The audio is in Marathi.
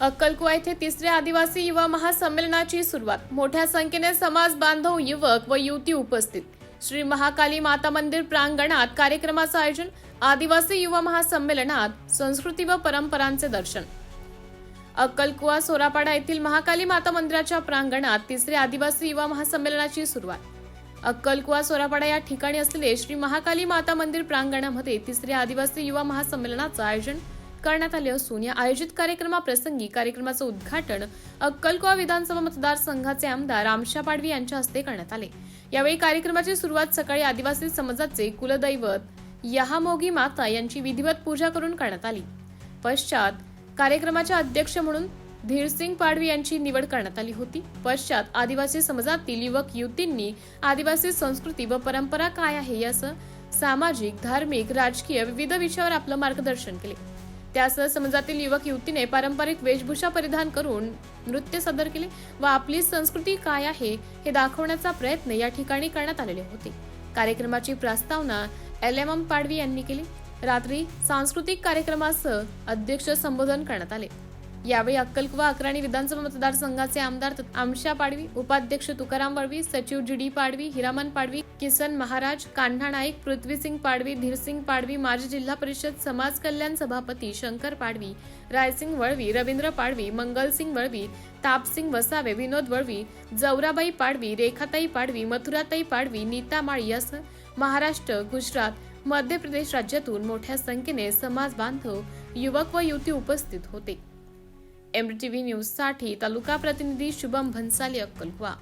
अक्कलकुवा येथे तिसऱ्या आदिवासी युवा महासंमेलनाची सुरुवात. मोठ्या संख्येने समाज बांधव युवक व युवती उपस्थित. श्री महाकाली माता मंदिर प्रांगणात कार्यक्रमाचं आयोजन आदिवासी युवा महासंमेलनात संस्कृती व परंपरांचे दर्शन. अक्कलकुवा सोरापाडा येथील महाकाली माता मंदिराच्या प्रांगणात तिसऱ्या आदिवासी युवा महासंमेलनाची सुरुवात. अक्कलकुवा सोरापाडा या ठिकाणी असलेले श्री महाकाली माता मंदिर प्रांगणामध्ये तिसऱ्या आदिवासी युवा महासंमेलनाचं आयोजन करण्यात आले असून या आयोजित कार्यक्रमाप्रसंगी कार्यक्रमाचं उद्घाटन अक्कलकुवा विधानसभा मतदारसंघाचे आमदार रामशा पाडवी यांच्या हस्ते करण्यात आले. यावेळी कार्यक्रमाची सुरुवात सकाळी आदिवासी समाजाचे कुलदैवत यहामोगी माता यांची विधिवत पूजा करून करण्यात आली. पश्चात कार्यक्रमाच्या अध्यक्ष म्हणून धीरसिंग पाडवी यांची निवड करण्यात आली होती. पश्चात आदिवासी समाजातील युवक युवतींनी आदिवासी संस्कृती व परंपरा काय आहे यासह सामाजिक धार्मिक राजकीय विविध विषयावर आपलं मार्गदर्शन केले. त्यासह समाजातील युवक युवतीने पारंपरिक वेशभूषा परिधान करून नृत्य सादर केले व आपली संस्कृती काय आहे हे दाखवण्याचा प्रयत्न या ठिकाणी करण्यात आलेले होते. कार्यक्रमाची प्रस्तावना एल एम एम पाडवी यांनी केली. रात्री सांस्कृतिक कार्यक्रमासह अध्यक्ष संबोधन करण्यात आले. यावेळी अक्कलकुवा अकराणी विधानसभा मतदारसंघाचे आमदार आमशा पाडवी उपाध्यक्ष तुकाराम वळवी सचिव जी डी पाडवी हिरामन पाडवी किसन महाराज कान्हा नाईक पृथ्वीसिंग पाडवी धीरसिंग पाडवी माजी जिल्हा परिषद समाज कल्याण सभापती शंकर पाडवी रायसिंग वळवी रवींद्र पाडवी मंगलसिंग वळवी तापसिंग वसावे विनोद वळवी जवराबाई पाडवी रेखाताई पाडवी मथुराताई पाडवी नीता माळी यासह महाराष्ट्र गुजरात मध्य प्रदेश राज्यातून मोठ्या संख्येने समाज बांधव युवक व युवती उपस्थित होते. एमटीव्ही न्यूज न्यूजसाठी तालुका प्रतिनिधी शुभम भन्साली अक्कलकुवा.